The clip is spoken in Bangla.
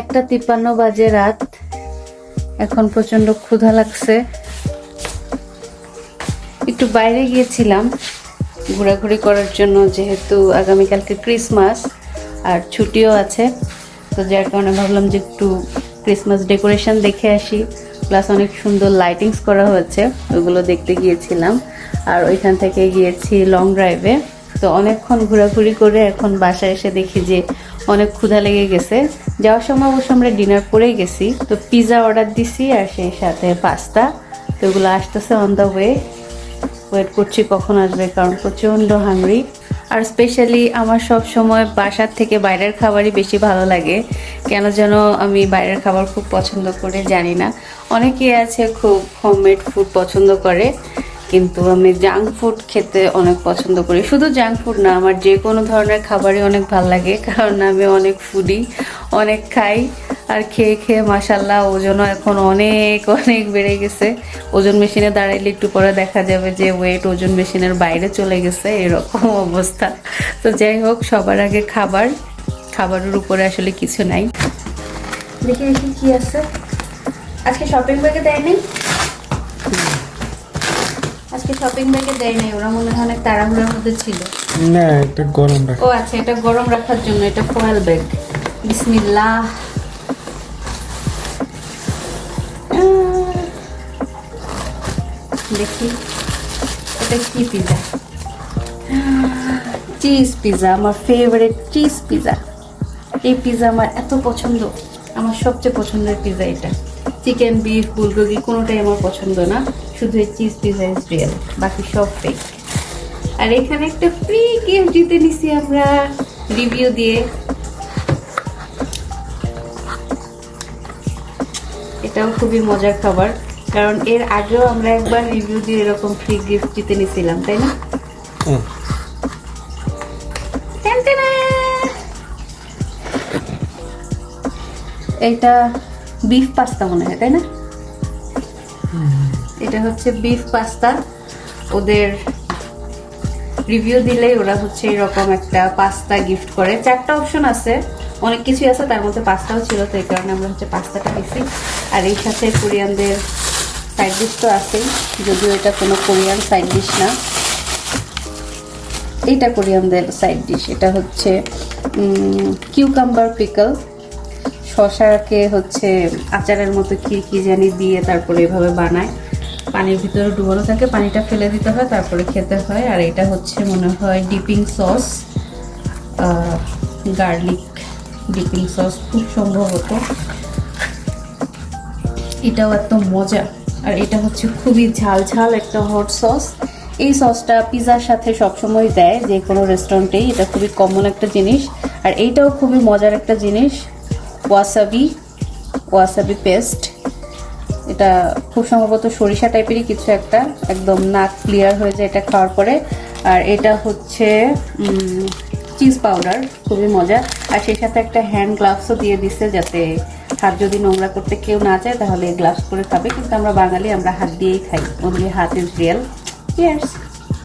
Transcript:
একটা তিপ্পান্ন বাজে রাত। এখন প্রচণ্ড ক্ষুধা লাগছে। একটু বাইরে গিয়েছিলাম ঘোরাঘুরি করার জন্য, যেহেতু আগামীকালকে ক্রিসমাস আর ছুটিও আছে। তো যার কারণে ভাবলাম যে একটু ক্রিসমাস ডেকোরেশন দেখে আসি। প্লাস অনেক সুন্দর লাইটিংস করা হয়েছে, ওগুলো দেখতে গিয়েছিলাম। আর ওইখান থেকে গিয়েছি লং ড্রাইভে তো অনেকক্ষণ ঘোরাঘুরি করে এখন বাসায় এসে দেখি যে অনেক ক্ষুধা লেগে গেছে। যাওয়ার সময় অবশ্য আমরা ডিনার করেই গেছি। তো পিৎজা অর্ডার দিছি আর সেই সাথে পাস্তা তো ওগুলো আসতেছে অন দ্য ওয়ে ওয়েট করছি কখন আসবে, কারণ প্রচণ্ড হাংরি আর স্পেশালি আমার সব সময় বাসার থেকে বাইরের খাবারই বেশি ভালো লাগে। কেন যেন আমি বাইরের খাবার খুব পছন্দ করে জানি না। অনেকে আছে খুব হোমমেড ফুড পছন্দ করে। কিন্তু আমি জাঙ্ক ফুড খেতে অনেক পছন্দ করি। শুধু জাঙ্ক ফুড না, আমার যে কোনো ধরনের খাবারই অনেক ভালো লাগে, কারণ আমি অনেক ফুডি অনেক খাই, আর খেয়ে খেয়ে মাসাল্লাহ ওজনও এখন অনেক অনেক বেড়ে গেছে। ওজন মেশিনে দাঁড়াইলে একটু পরে দেখা যাবে যে ওয়েট ওজন মেশিনের বাইরে চলে গেছে, এরকম অবস্থা। তো যাই হোক, সবার আগে খাবার, খাবারের উপরে আসলে কিছু নাই। দেখি দেখি কি আছে। আজকে শপিং ব্যাগে দেয় নাই আজকে শপিং ব্যাগে দেয় নাই ওরা মনে হয় অনেক তাড়াহুড়োর মধ্যে ছিল। না এটা গরম রাখ। ও আচ্ছা এটা গরম রাখার জন্য এটা ফয়েল ব্যাগ বিসমিল্লাহ। দেখি এটা কি পিজা চিজ পিজা আমার ফেভারিট চিজ পিজা এই পিজা আমার এত পছন্দ। আমার সবচেয়ে পছন্দের পিজা এটা। চিকেন বিফ বুলগোগি কোনোটাই আমার পছন্দ না। শুধু এই চিজ পিজা ইজ রিয়েল বাকি সব ফেক আর এখানে একটা ফ্রি গিফট জিতে নিছি আমরা রিভিউ দিয়ে। এটাও খুবই মজার খাবার কারণ এর আগেও আমরা একবার রিভিউ দিয়ে এরকম ফ্রি গিফট জিতে নিছিলাম তাই না। এটা বিফ পাস্তা মনে হয় তাই না? এটা হচ্ছে বিফ পাস্তা ওদের রিভিউ দিলেই ওরা হচ্ছে এরকম একটা পাস্তা গিফট করে। চারটা অপশন আছে। অনেক কিছুই আছে, তার মধ্যে পাস্তাও ছিল, তো এই কারণে আমরা হচ্ছে পাস্তাটা নিছি আর এই সাথে কোরিয়ানদের সাইড ডিশ তো আছেই, যদিও এটা কোনো কোরিয়ান সাইড ডিশ না। এইটা কোরিয়ানদের সাইড ডিশ এটা হচ্ছে কিউকাম্বার পিকল শশাকে হচ্ছে আচারের মতো কি কি জানি দিয়ে তারপরে এভাবে বানায়। পানির ভিতরে ডুবানো থাকে, পানিটা ফেলে দিতে হয়, তারপরে খেতে হয়। আর এটা হচ্ছে মনে হয় dipping sauce garlic dipping sauce, খুব সম্ভবত। এটাও এত মজা। আর এটা হচ্ছে খুবই ঝাল ঝাল একটা হট সস। এই সসটা পিৎজার সাথে সবসময় দেয়, যে কোনো রেস্টুরেন্টেই। এটা খুবই কমন একটা জিনিস। আর এইটাও খুবই মজার একটা জিনিস ওয়াসাবি ওয়াসাবি পেস্ট এটা খুব সম্ভবত সরিষা টাইপেরই কিছু একটা, একদম নাক ক্লিয়ার হয়ে যায় এটা খাওয়ার পরে। আর এটা হচ্ছে চিজ পাউডার খুবই মজা। আর সেই সাথে একটা হ্যান্ড গ্লাভসও দিয়ে দিছে যাতে হাত যদি নোংরা করতে কেউ না চায়, তাহলে গ্লাভস করে খাবে। কিন্তু আমরা বাঙালি, আমরা হাত দিয়েই খাই। ওনলি হাত ইজ রিয়েল ইয়ার্স